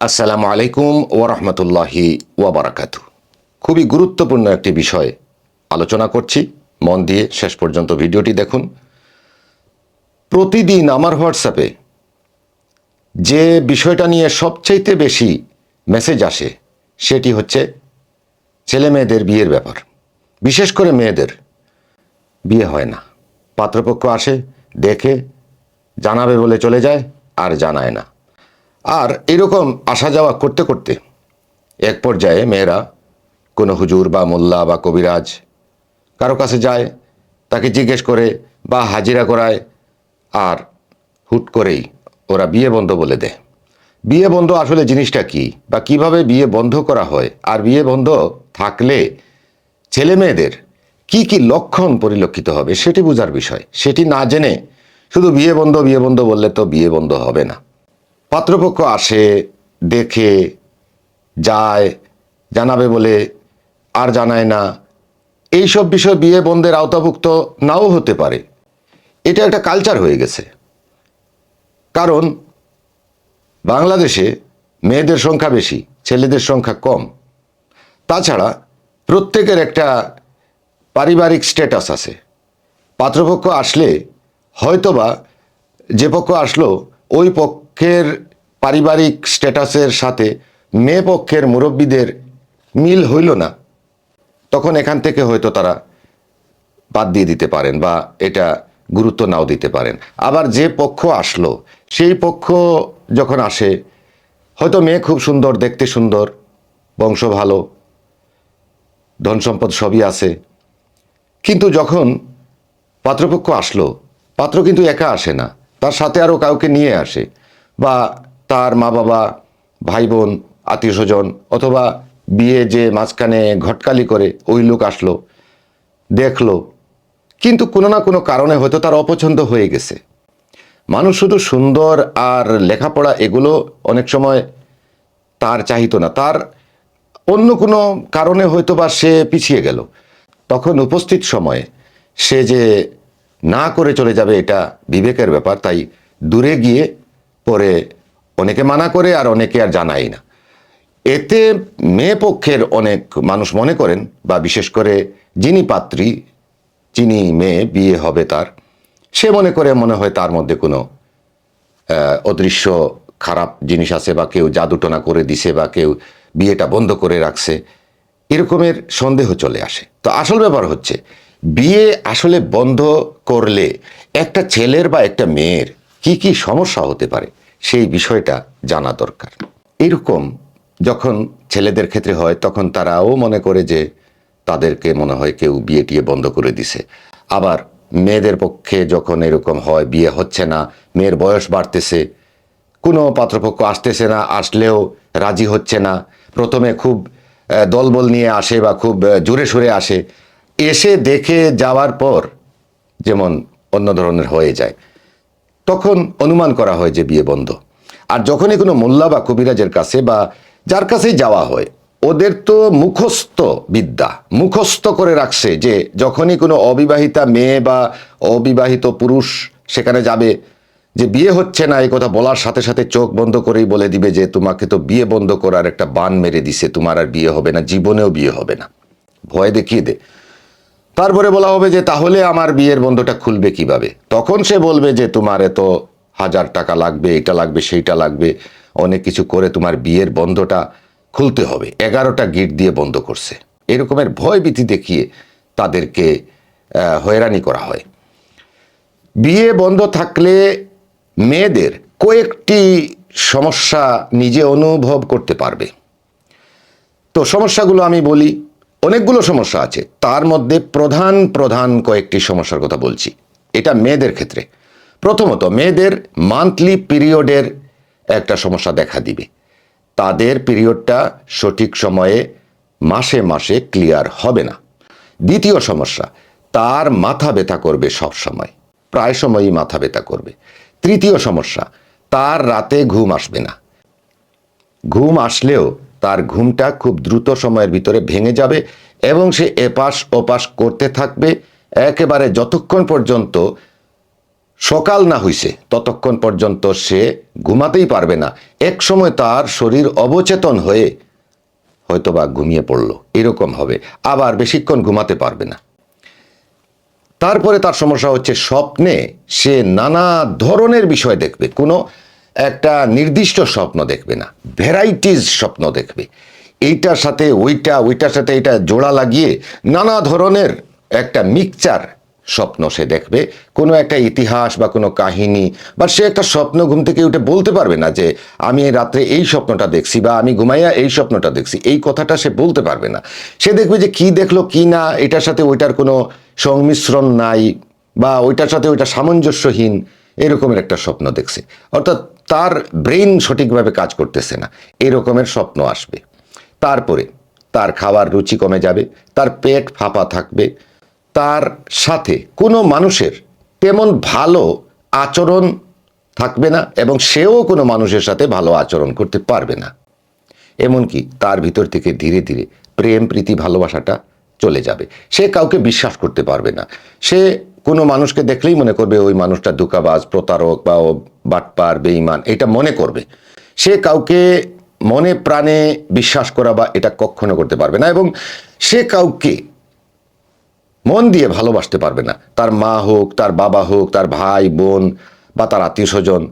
আসসালামু আলাইকুম ওরহমতুল্লাহি ওয়াবারাকাতু খুবই গুরুত্বপূর্ণ একটি বিষয় আলোচনা করছি। মন দিয়ে শেষ পর্যন্ত ভিডিওটি দেখুন। প্রতিদিন আমার হোয়াটসঅ্যাপে যে বিষয়টা নিয়ে সবচাইতে বেশি মেসেজ আসে, সেটি হচ্ছে ছেলে মেয়েদের বিয়ের ব্যাপার। বিশেষ করে মেয়েদের। বিয়ে হয় না। পাত্রপক্ষ আসে, দেখে, জানাবে বলে চলে যায়, আর জানায় না। আর এরকম আসা যাওয়া করতে করতে এক পর্যায়ে মেয়েরা কোনো হুজুর বা মোল্লা বা কবিরাজ কারও কাছে যায়, তাকে জিজ্ঞেস করে, বা হাজিরা করায়? আর হুট করেই ওরা বিয়ে বন্ধ বলে দেয়। বিয়ে বন্ধ আসলে জিনিসটা কি বা কীভাবে বিয়ে বন্ধ করা হয়? আর বিয়ে বন্ধ থাকলে ছেলে মেয়েদের কি কি লক্ষণ পরিলক্ষিত হবে সেটি বোঝার বিষয়। সেটি না জেনে শুধু বিয়ে বন্ধ বিয়ে বন্ধ বললে তো বিয়ে বন্ধ হবে না। পাত্রপক্ষ আসে, দেখে, যায়, জানাবে বলে আর জানায় না। এইসব বিষয় বিয়ে বন্ধের আওতাভুক্ত নাও হতে পারে। এটা একটা কালচার হয়ে গেছে। কারণ বাংলাদেশে মেয়েদের সংখ্যা বেশি, ছেলেদের সংখ্যা কম। তাছাড়া প্রত্যেকের একটা পারিবারিক স্ট্যাটাস আছে। পাত্রপক্ষ আসলে হয়তোবা যে পক্ষ আসলো, ওই পক্ষের পারিবারিক স্ট্যাটাসের সাথে মেয়ে পক্ষের মুরব্বীদের মিল হইল না। তখন এখান থেকে হয়তো তারা বাদ দিয়ে দিতে পারেন বা এটা গুরুত্ব নাও দিতে পারেন। আবার যে পক্ষ আসলো, সেই পক্ষ যখন আসে, হয়তো মেয়ে খুব সুন্দর, দেখতে সুন্দর, বংশ ভালো, ধন সম্পদ সবই আছে। কিন্তু যখন পাত্রপক্ষ আসলো, পাত্র কিন্তু একা আসে না, তার সাথে আরও কাউকে নিয়ে আসে। বা তার মা বাবা, ভাই বোন, আত্মীয় স্বজন অথবা বিয়ে যে মাঝখানে ঘটকালি করে ওই লোক আসলো, দেখল। কিন্তু কোনো না কোনো কারণে হয়তো তার অপছন্দ হয়ে গেছে। মানুষ শুধু সুন্দর আর লেখাপড়া এগুলো অনেক সময় তার চাহিতো না। তার অন্য কোনো কারণে হয়তো বা সে পিছিয়ে গেল। তখন উপস্থিত সময়ে সে যে না করে চলে যাবে এটা বিবেকের ব্যাপার, তাই দূরে গিয়ে পরে অনেকে মানা করে আর অনেকে আর জানাই না। এতে মেয়ে পক্ষের অনেক মানুষ মনে করেন বা বিশেষ করে যিনি পাত্রী, যিনি মেয়ে, বিয়ে হবে তার, সে মনে করে মনে হয় তার মধ্যে কোনো অদৃশ্য খারাপ জিনিস আছে বা কেউ জাদুটনা করে দিছে বা কেউ বিয়েটা বন্ধ করে রাখছে, এরকমের সন্দেহ চলে আসে। তো আসল ব্যাপার হচ্ছে, বিয়ে আসলে বন্ধ করলে একটা ছেলের বা একটা মেয়ের কি কি সমস্যা হতে পারে সেই বিষয়টা জানা দরকার। এরকম যখন ছেলেদের ক্ষেত্রে হয়, তখন তারাও মনে করে যে তাদেরকে মনে হয় কেউ বিয়ে টিয়ে বন্ধ করে দিছে। আবার মেয়েদের পক্ষে যখন এরকম হয়, বিয়ে হচ্ছে না, মেয়ের বয়স বাড়তেছে, কোনো পাত্রপক্ষ আসতেছে না, আসলেও রাজি হচ্ছে না, প্রথমে খুব দলবল নিয়ে আসে বা খুব জোরে সোরে আসে, এসে দেখে যাওয়ার পর যেমন অন্য ধরনের হয়ে যায়। তখন অনুমান করা হয় যে বিয়ে বন্ধ। আর যখনই কোনো মোল্লা বা কবিরাজের কাছে বা যার কাছেই যাওয়া হয়, ওদের তো মুখস্থ বিদ্যা, মুখস্থ করে রাখছে যে যখনই কোনো অবিবাহিতা মেয়ে বা অবিবাহিত পুরুষ সেখানে যাবে, যে বিয়ে হচ্ছে না, এই কথা বলার সাথে সাথে চোখ বন্ধ করেই বলে দিবে যে তোমাকে তো বিয়ে বন্ধ করার একটা বান মেরে দিছে, তোমার আর বিয়ে হবে না, জীবনেও বিয়ে হবে না। ভয় দেখিয়ে দে। তারপরে বলা হবে যে, তাহলে আমার বিয়ের বন্ধটা খুলবে কীভাবে? তখন সে বলবে যে, তোমার এত হাজার টাকা লাগবে, এটা লাগবে, সেইটা লাগবে, অনেক কিছু করে তোমার বিয়ের বন্ধটা খুলতে হবে। এগারোটা গিট দিয়ে বন্ধ করছে। এরকমের ভয় ভীতি দেখিয়ে তাদেরকে হয়রানি করা হয়। বিয়ে বন্ধ থাকলে মেয়েদের কয়েকটি সমস্যা নিজে অনুভব করতে পারবে। তো সমস্যাগুলো আমি বলি। অনেকগুলো সমস্যা আছে। তার মধ্যে প্রধান প্রধান কয়েকটি সমস্যার কথা বলছি। এটা মেয়েদের ক্ষেত্রে। প্রথমত, মেয়েদের মান্থলি পিরিয়ডের একটা সমস্যা দেখা দিবে। তাদের পিরিয়ডটা সঠিক সময়ে মাসে মাসে ক্লিয়ার হবে না। দ্বিতীয় সমস্যা, তার মাথা ব্যথা করবে সব সময়। প্রায় সময়ই মাথা ব্যথা করবে। তৃতীয় সমস্যা, তার রাতে ঘুম আসবে না। ঘুম আসলেও তার ঘুমটা খুব দ্রুত সময়ের ভিতরে ভেঙে যাবে এবং সে এপাশ ওপাশ করতে থাকবে একেবারে যতক্ষণ পর্যন্ত সকাল না হইছে, ততক্ষণ পর্যন্ত সে ঘুমাতেই পারবে না। এক সময় তার শরীর অবচেতন হয়ে হয়তোবা ঘুমিয়ে পড়ল। এরকম হবে। আবার বেশিক্ষণ ঘুমাতে পারবে না। তারপরে তার সমস্যা হচ্ছে স্বপ্নে সে নানা ধরনের বিষয় দেখবে। কোনো একটা নির্দিষ্ট স্বপ্ন দেখবে না, ভ্যারাইটিস স্বপ্ন দেখবে। এইটার সাথে ওইটা, ওইটার সাথে এটা জোড়া লাগিয়ে নানা ধরনের একটা মিক্সচার স্বপ্ন সে দেখবে। কোনো একটা ইতিহাস বা কোনো কাহিনী বা সে একটা স্বপ্ন ঘুম থেকে উঠে বলতে পারবে না যে, আমি রাত্রে এই স্বপ্নটা দেখছি বা আমি ঘুমাইয়া এই স্বপ্নটা দেখছি। এই কথাটা সে বলতে পারবে না। সে দেখবে যে, কি দেখল, কি না, এটার সাথে ওইটার কোনো সংমিশ্রণ নাই বা ওইটার সাথে ওইটা সামঞ্জস্যহীন। এরকমের একটা স্বপ্ন দেখছে। অর্থাৎ তার ব্রেন সঠিকভাবে কাজ করতেছে না। এরকমের স্বপ্ন আসবে। তারপরে তার খাওয়ার রুচি কমে যাবে, তার পেট ফাঁপা থাকবে, তার সাথে কোনো মানুষের তেমন ভালো আচরণ থাকবে না এবং সেও কোনো মানুষের সাথে ভালো আচরণ করতে পারবে না। এমনকি তার ভিতর থেকে ধীরে ধীরে প্রেম, প্রীতি, ভালোবাসাটা চলে যাবে। সে কাউকে বিশ্বাস করতে পারবে না। সে কোনো মানুষকে দেখলেই মনে করবে ওই মানুষটা দুকাবাজ প্রতারক বা বাটপার, বেঈমান, এটা মনে করবে। সে কাউকে মনে প্রাণে বিশ্বাস করা বা এটা কখনো করতে পারবে না এবং সে কাউকে মন দিয়ে ভালোবাসতে পারবে না। তার মা হোক, তার বাবা হোক, তার ভাই, বোন বা তার আত্মীয় স্বজন,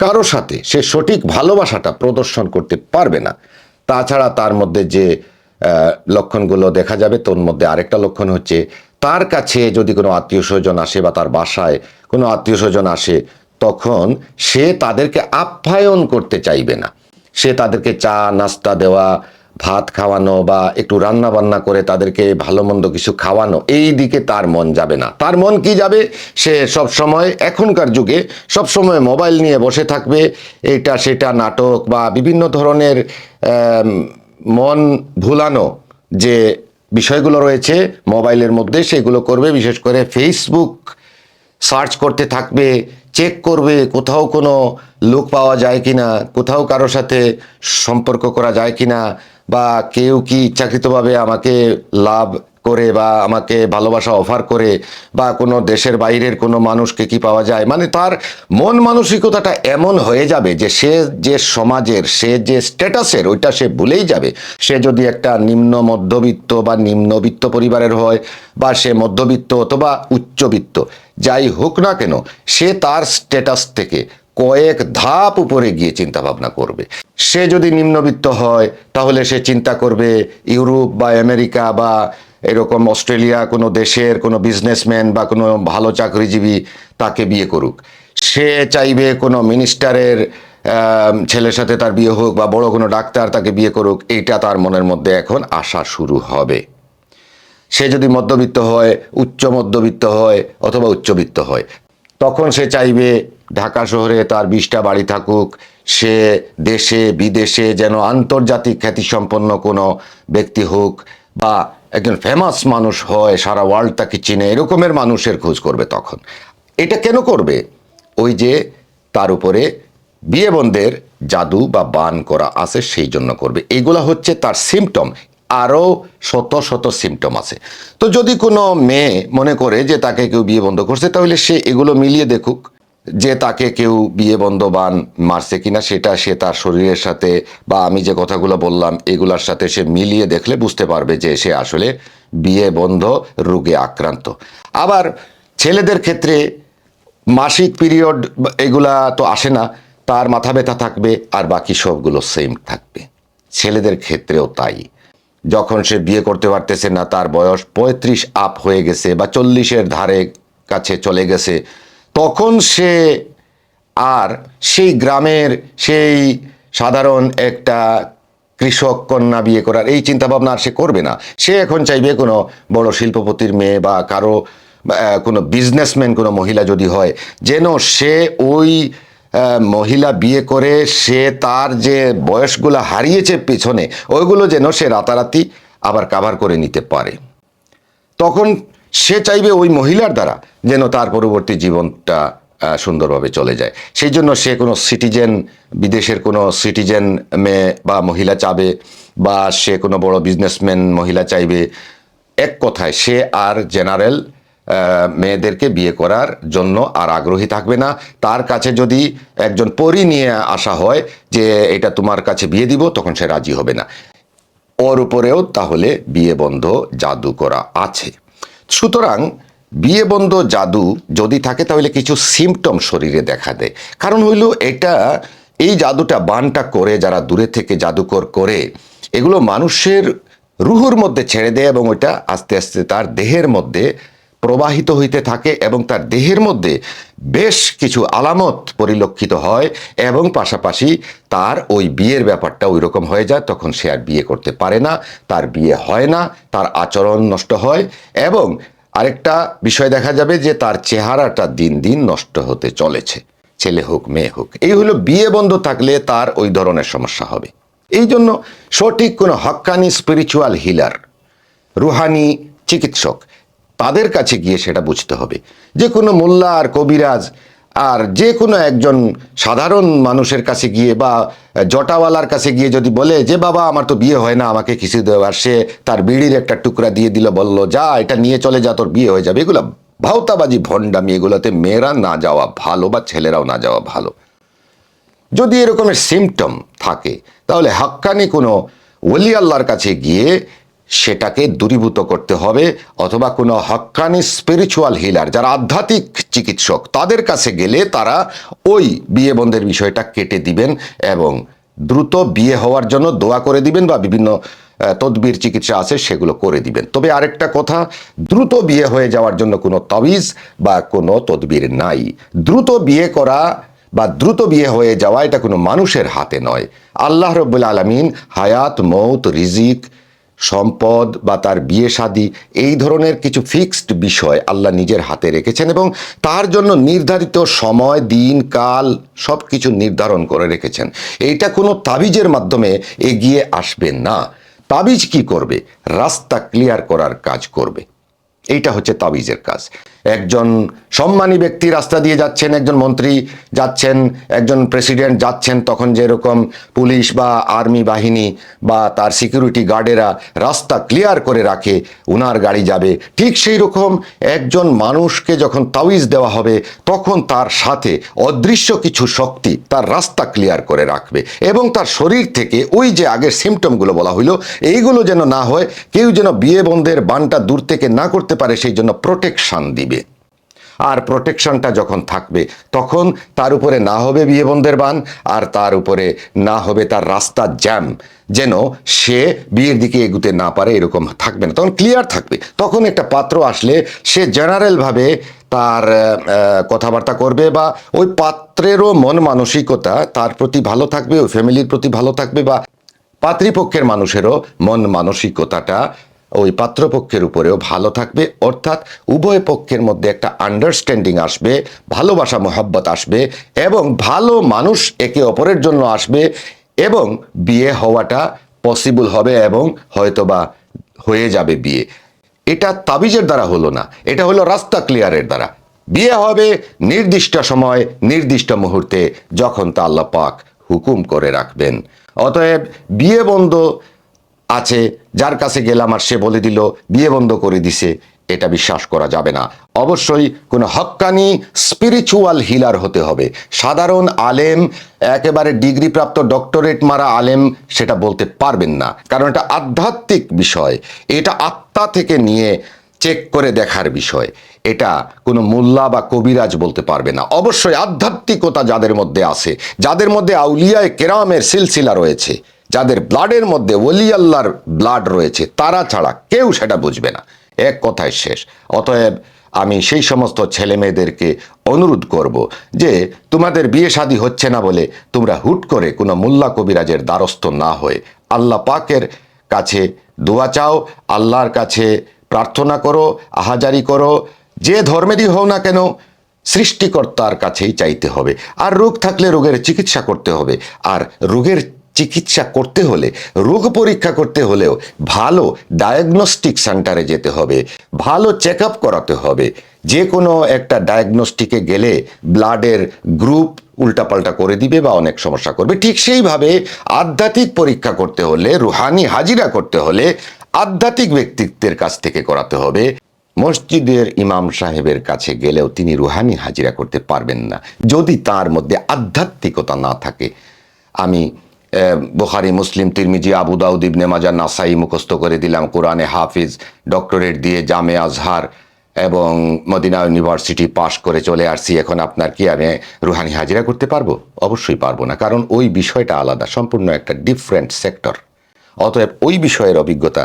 কারও সাথে সে সঠিক ভালোবাসাটা প্রদর্শন করতে পারবে না। তাছাড়া তার মধ্যে যে লক্ষণগুলো দেখা যাবে, তোর মধ্যে আরেকটা লক্ষণ হচ্ছে, তার কাছে যদি কোনো আত্মীয় স্বজন আসে বা তার বাসায় কোনো আত্মীয় স্বজন আসে তখন সে তাদেরকে আপ্যায়ন করতে চাইবে না। সে তাদেরকে চা, নাস্তা দেওয়া, ভাত খাওয়ানো বা একটু রান্না বান্না করে তাদেরকে ভালো মন্দ কিছু খাওয়ানো, এই দিকে তার মন যাবে না। তার মন কি যাবে? সে সব সময় এখনকার যুগে সব সময় মোবাইল নিয়ে বসে থাকবে, এটা সেটা নাটক বা বিভিন্ন ধরনের মন ভুলানো যে বিষয়গুলো রয়েছে, মোবাইলের মধ্যে সেগুলো করবে, বিশেষ করে ফেসবুক সার্চ করতে থাকবে চেক করবে কোথাও কোনো লোক পাওয়া যায় কি না কোথাও কারোর সাথে সম্পর্ক করা যায় কি না বা কেউ কি ইচ্ছাকৃতভাবে আমাকে লাভ করে বা আমাকে ভালোবাসা অফার করে বা কোনো দেশের বাইরের কোনো মানুষকে কি পাওয়া যায়? মানে তার মন মানসিকতাটা এমন হয়ে যাবে যে সে যে সমাজের, সে যে স্ট্যাটাসের, ওইটা সে ভুলেই যাবে। সে যদি একটা নিম্ন মধ্যবিত্ত বা নিম্নবিত্ত পরিবারের হয় বা সে মধ্যবিত্ত অথবা উচ্চবিত্ত, যাই হোক না কেন, সে তার স্ট্যাটাস থেকে কয়েক ধাপ উপরে গিয়ে চিন্তা ভাবনা করবে। সে যদি নিম্নবিত্ত হয়, তাহলে সে চিন্তা করবে ইউরোপ বা আমেরিকা বা এরকম অস্ট্রেলিয়া কোনো দেশের কোনো বিজনেসম্যান বা কোনো ভালো চাকরিজীবী তাকে বিয়ে করুক। সে চাইবে কোনো মিনিস্টারের ছেলের সাথে তার বিয়ে হোক বা বড় কোনো ডাক্তার তাকে বিয়ে করুক, এইটা তার মনের মধ্যে এখন আসা শুরু হবে। সে যদি মধ্যবিত্ত হয়, উচ্চ মধ্যবিত্ত হয় অথবা উচ্চবিত্ত হয়, তখন সে চাইবে ঢাকা শহরে তার বিশটা বাড়ি থাকুক। সে দেশে, বিদেশে যেন আন্তর্জাতিক খ্যাতিসম্পন্ন কোনো ব্যক্তি হোক বা একজন ফেমাস মানুষ হয়, সারা ওয়ার্ল্ড তাকে চিনে, এরকমের মানুষের খোঁজ করবে তখন। এটা কেন করবে? ওই যে তার উপরে বিয়ে বন্ধের জাদু বা বান করা আছে, সেই জন্য করবে। এইগুলা হচ্ছে তার সিমটম আরও শত শত সিমটম আছে। তো যদি কোনো মেয়ে মনে করে যে তাকে কেউ বিয়ে বন্ধ করছে, তাহলে সে এগুলো মিলিয়ে দেখুক। যে তাকে কেউ বিয়ে বন্ধ বান মারছে কিনা, সেটা সে তার শরীরের সাথে বা আমি যে কথাগুলো বললাম, এগুলার সাথে সে মিলিয়ে দেখলে বুঝতে পারবে যে সে আসলে বিয়ে বন্ধ রোগে আক্রান্ত। আবার ছেলেদের ক্ষেত্রে মাসিক পিরিয়ড এগুলা তো আসে না, তার মাথা ব্যথা থাকবে আর বাকি সবগুলো সেম থাকবে। ছেলেদের ক্ষেত্রেও তাই। যখন সে বিয়ে করতে পারতেছে না, তার বয়স পঁয়ত্রিশ আপ হয়ে গেছে বা চল্লিশের ধারে কাছে চলে গেছে তখন সে আর সেই গ্রামের সেই সাধারণ একটা কৃষক কন্যা বিয়ে করার এই চিন্তাভাবনা আর সে করবে না। সে এখন চাইবে কোনো বড় শিল্পপতির মেয়ে বা কারও কোনো বিজনেসম্যান কোনো মহিলা যদি হয়, যেন সে ওই মহিলা বিয়ে করে সে তার যে বয়সগুলো হারিয়েছে পিছনে, ওইগুলো যেন সে রাতারাতি আবার কাভার করে নিতে পারে। তখন সে চাইবে ওই মহিলার দ্বারা যেন তার পরবর্তী জীবনটা সুন্দরভাবে চলে যায়। সেই জন্য সে কোনো সিটিজেন, বিদেশের কোনো সিটিজেন মেয়ে বা মহিলা চাবে বা সে কোনো বড় বিজনেসম্যান মহিলা চাইবে, এক কথায় সে আর জেনারেল মেয়েদেরকে বিয়ে করার জন্য আর আগ্রহী থাকবে না। তার কাছে যদি একজন পরি নিয়ে আসা হয় যে এটা তোমার কাছে বিয়ে দিব, তখন সে রাজি হবে না। ওর উপরেও তাহলে বিয়ে বন্ধ জাদু করা আছে। সুতরাং বিয়ে বন্ধ জাদু যদি থাকে তাহলে কিছু সিমটম শরীরে দেখা দেয়। কারণ হইল এটা, এই জাদুটা বানটা করে, যারা দূরে থেকে জাদুকর করে, এগুলো মানুষের রুহুর মধ্যে ছেড়ে দেয় এবং ওইটা আস্তে আস্তে তার দেহের মধ্যে প্রবাহিত হইতে থাকে এবং তার দেহের মধ্যে বেশ কিছু আলামত পরিলক্ষিত হয় এবং পাশাপাশি তার ওই বিয়ের ব্যাপারটা ওই রকম হয়ে যায়, তখন সে আর বিয়ে করতে পারে না, তার বিয়ে হয় না, তার আচরণ নষ্ট হয় এবং আরেকটা বিষয় দেখা যাবে যে তার চেহারাটা দিন দিন নষ্ট হতে চলেছে, ছেলে হোক, মেয়ে হোক। এই হলো বিয়ে বন্ধ থাকলে তার ওই ধরনের সমস্যা হবে। এই জন্য সঠিক কোনো হক্কানি স্পিরিচুয়াল হিলার রুহানি চিকিৎসক তাদের কাছে গিয়ে সেটা বুঝতে হবে। যে কোনো মোল্লা আর কবিরাজ আর যে কোনো একজন সাধারণ মানুষের কাছে গিয়ে বা জটাওয়ালার কাছে গিয়ে যদি বলে, যে বাবা, আমার তো বিয়ে হয় না, আমাকে কিছু দেওয়ার সে তার বিড়ির একটা টুকরা দিয়ে দিল, বলল, যা, এটা নিয়ে চলে যা, তোর বিয়ে হয়ে যাবে। এগুলো ভাওতাবাজি, ভণ্ডামি, এগুলোতে মেয়েরা না যাওয়া ভালো বা ছেলেরাও না যাওয়া ভালো। যদি এরকমের সিমটম থাকে, তাহলে হাক্কানি কোনো ওলি আল্লাহর কাছে গিয়ে সেটাকে দূরীভূত করতে হবে অথবা কোনো হক্কানি স্পিরিচুয়াল হিলার যারা আধ্যাত্মিক চিকিৎসক, তাদের কাছে গেলে তারা ওই বিয়ে বন্ধের বিষয়টা কেটে দিবেন এবং দ্রুত বিয়ে হওয়ার জন্য দোয়া করে দিবেন বা বিভিন্ন তদবির চিকিৎসা আছে সেগুলো করে দিবেন। তবে আরেকটা কথা, দ্রুত বিয়ে হয়ে যাওয়ার জন্য কোনো তাবিজ বা কোনো তদবির নাই। দ্রুত বিয়ে করা বা দ্রুত বিয়ে হয়ে যাওয়া, এটা কোনো মানুষের হাতে নয়। আল্লাহ রব্বুল আলমিন হায়াত মৌত রিজিক সম্পদ বা তার বিয়ে শাদী, এই ধরনের কিছু ফিক্সড বিষয় আল্লাহ নিজের হাতে রেখেছেন এবং তার জন্য নির্ধারিত সময়, দিন, কাল সব কিছু নির্ধারণ করে রেখেছেন। এইটা কোনো তাবিজের মাধ্যমে এগিয়ে আসবে না। তাবিজ কি করবে? রাস্তা ক্লিয়ার করার কাজ করবে। এইটা হচ্ছে তাবিজের কাজ। একজন সম্মানী ব্যক্তি রাস্তা দিয়ে যাচ্ছেন, একজন মন্ত্রী যাচ্ছেন, একজন প্রেসিডেন্ট যাচ্ছেন, তখন যেরকম পুলিশ বা আর্মি বাহিনী বা তার সিকিউরিটি গার্ডেরা রাস্তা ক্লিয়ার করে রাখে, উনার গাড়ি যাবে। ঠিক সেই রকম একজন মানুষকে যখন তাবিজ দেওয়া হবে, তখন তার সাথে অদৃশ্য কিছু শক্তি তার রাস্তা ক্লিয়ার করে রাখবে এবং তার শরীর থেকে ওই যে আগের সিমটমগুলো বলা হইল, এইগুলো যেন না হয়, কেউ যেন বিয়ে বন্ধের বানটা দূর থেকে না করতে পারে, সেই জন্য প্রোটেকশন দিবে। আর প্রোটেকশনটা যখন থাকবে, তখন তার উপরে না হবে বিয়ে বন্ধের বান, আর তার উপরে না হবে তার রাস্তা জ্যাম যেন সে বিয়ের দিকে এগুতে না পারে, এরকম থাকবে না। তখন ক্লিয়ার থাকবে। তখন একটা পাত্র আসলে সে জেনারেলভাবে তার কথাবার্তা করবে বা ওই পাত্রেরও মন মানসিকতা তার প্রতি ভালো থাকবে, ওই ফ্যামিলির প্রতি ভালো থাকবে বা পাত্রীপক্ষের মানুষেরও মন মানসিকতাটা ওই পাত্রপক্ষের উপরেও ভালো থাকবে। অর্থাৎ উভয় পক্ষের মধ্যে একটা আন্ডারস্ট্যান্ডিং আসবে, ভালোবাসা, মোহাব্বত আসবে এবং ভালো মানুষ একে অপরের জন্য আসবে এবং বিয়ে হওয়াটা পসিবল হবে এবং হয়তোবা হয়ে যাবে বিয়ে। এটা তাবিজের দ্বারা হলো না, এটা হলো রাস্তা ক্লিয়ারের দ্বারা। বিয়ে হবে নির্দিষ্ট সময়, নির্দিষ্ট মুহূর্তে, যখন তা আল্লাহ পাক হুকুম করে রাখবেন। অতএব বিয়ে বন্ধ আছে, যার কাছে গেলাম আর সে বলে দিল, বিয়ে বন্ধ করে দিছে, এটা বিশ্বাস করা যাবে না। অবশ্যই কোনো হক্কানি স্পিরিচুয়াল হিলার হতে হবে। সাধারণ আলেম, একেবারে ডিগ্রিপ্রাপ্ত ডক্টরেট মারা আলেম, সেটা বলতে পারবেন না। কারণ এটা আধ্যাত্মিক বিষয়। এটা আত্মা থেকে নিয়ে চেক করে দেখার বিষয়। এটা কোনো মোল্লা বা কবিরাজ বলতে পারবে না। অবশ্যই আধ্যাত্মিকতা যাদের মধ্যে আছে, যাদের মধ্যে আউলিয়ায় কেরামের সিলসিলা রয়েছে যাদের ব্লাডের মধ্যে ওলি আল্লাহর ব্লাড রয়েছে, তারা ছাড়া কেউ সেটা বুঝবে না। এক কথায় শেষ। অতএব আমি সেই সমস্ত ছেলে মেয়েদেরকে অনুরোধ করব যে, তোমাদের বিয়ে শাদী হচ্ছে না বলে তোমরা হুট করে কোনো মোল্লা কবিরাজের দ্বারস্থ না হয়ে আল্লাহ পাকের কাছে দোয়া চাও, আল্লাহর কাছে প্রার্থনা করো, আহাজারি করো, যে ধর্মেরই হও না কেন সৃষ্টিকর্তার কাছেই চাইতে হবে। আর রোগ থাকলে রোগের চিকিৎসা করতে হবে। আর রোগের চিকিৎসা করতে হলে, রোগ পরীক্ষা করতে হলেও ভালো ডায়াগনস্টিক সেন্টারে যেতে হবে, ভালো চেক করাতে হবে। যে কোনো একটা ডায়াগনস্টিকে গেলে ব্লাডের গ্রুপ উল্টাপাল্টা করে দিবে বা অনেক সমস্যা করবে। ঠিক সেইভাবে আধ্যাত্মিক পরীক্ষা করতে হলে, রুহানি হাজিরা করতে হলে আধ্যাত্মিক ব্যক্তিত্বের কাছ থেকে করাতে হবে। মসজিদের ইমাম সাহেবের কাছে গেলেও তিনি রুহানি হাজিরা করতে পারবেন না। যদি তার মধ্যে আধ্যাত্মিকতা না থাকে, আমি বুখারি, মুসলিম, তিরমিজি, আবু দাউদ ইবনে মাজা নাসাই মুখস্থ করে দিলাম কোরআনে হাফিজ, ডক্টরেট দিয়ে জামে আজহার এবং মদিনা ইউনিভার্সিটি পাশ করে চলে আসছি। এখন আপনার কি আমি রুহানি হাজিরা করতে পারব? অবশ্যই পারব না, কারণ ওই বিষয়টা আলাদা, সম্পূর্ণ একটা ডিফারেন্ট সেক্টর অতএব ওই বিষয়ের অভিজ্ঞতা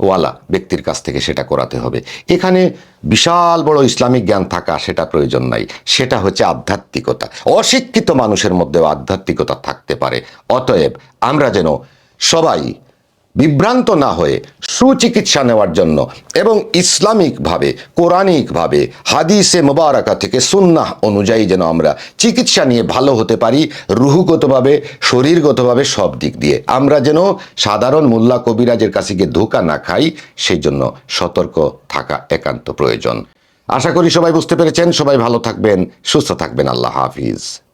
ওয়ালা ব্যক্তির কাছ থেকে সেটা করাতে হবে। এখানে বিশাল বড় ইসলামিক জ্ঞান থাকা সেটা প্রয়োজন নাই। সেটা হচ্ছে আধ্যাত্মিকতা। অশিক্ষিত মানুষের মধ্যেও আধ্যাত্মিকতা থাকতে পারে। অতএব আমরা যেন সবাই বিভ্রান্ত না হয়ে সুচিকিৎসা নেওয়ার জন্য এবং ইসলামিকভাবে, কোরআনিকভাবে, হাদিসে মোবারকা থেকে সুন্নাহ অনুযায়ী যেন আমরা চিকিৎসা নিয়ে ভালো হতে পারি, রুহুগতভাবে, শরীরগতভাবে সব দিক দিয়ে। আমরা যেন সাধারণ মোল্লা কবিরাজের কাছে গিয়ে ধোকা না খাই, সেই জন্য সতর্ক থাকা একান্ত প্রয়োজন। আশা করি সবাই বুঝতে পেরেছেন। সবাই ভালো থাকবেন, সুস্থ থাকবেন। আল্লাহ হাফিজ।